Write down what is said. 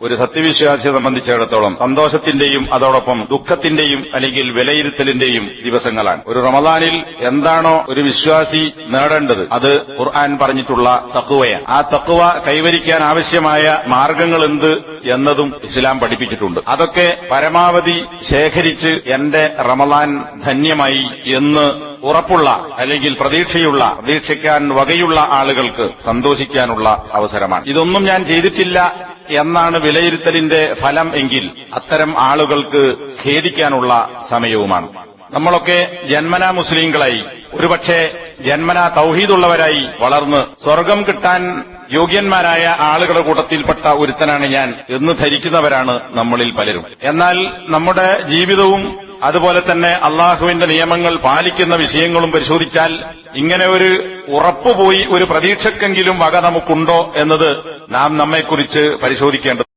ഒരു സത്യവിശ്വാസിയെ സംബന്ധിച്ചിടത്തോളം സന്തോഷത്തിന്റെയും അതോടൊപ്പം ദുഃഖത്തിന്റെയും അല്ലെങ്കിൽ വിലയിരുത്തലിന്റെയും ദിവസങ്ങളാണ്. ഒരു റമദാനിൽ എന്താണോ ഒരു വിശ്വാസി നേടേണ്ടത് അത് ഖുർആൻ പറഞ്ഞിട്ടുള്ള തക്കുവയാണ് ആ തക്കുവ കൈവരിക്കാൻ ആവശ്യമായ മാർഗങ്ങൾ എന്ത് എന്നതും ഇസ്ലാം പഠിപ്പിച്ചിട്ടുണ്ട്. അതൊക്കെ പരമാവധി ശേഖരിച്ച് എന്റെ റമദാൻ ധന്യമായി എന്ന് ഉറപ്പുള്ള അല്ലെങ്കിൽ പ്രതീക്ഷയുള്ള പ്രതീക്ഷിക്കാൻ വകയുള്ള ആളുകൾക്ക് സന്തോഷിക്കാനുള്ള അവസരമാണ്. ഇതൊന്നും ഞാൻ ചെയ്തിട്ടില്ല എന്നാണ് വിലയിരുത്തലിന്റെ ഫലം എങ്കിൽ അത്തരം ആളുകൾക്ക് ഖേദിക്കാനുള്ള സമയവുമാണ്. നമ്മളൊക്കെ ജന്മനാ മുസ്ലിങ്ങളായി ഒരുപക്ഷെ ജന്മനാ തൗഹീദുള്ളവരായി വളർന്ന് സ്വർഗം കിട്ടാൻ യോഗ്യന്മാരായ ആളുകളുടെ കൂട്ടത്തിൽപ്പെട്ട ഒരുത്തനാണ് ഞാൻ എന്ന് ധരിക്കുന്നവരാണ് നമ്മളിൽ പലരും. എന്നാൽ നമ്മുടെ ജീവിതവും അതുപോലെ തന്നെ അള്ളാഹുവിന്റെ നിയമങ്ങൾ പാലിക്കുന്ന വിഷയങ്ങളും പരിശോധിച്ചാൽ ഇങ്ങനെ ഒരു ഉറപ്പുപോയി ഒരു പ്രതീക്ഷക്കെങ്കിലും വക നമുക്കുണ്ടോ എന്നത് നാം നമ്മെക്കുറിച്ച് പരിശോധിക്കേണ്ടത്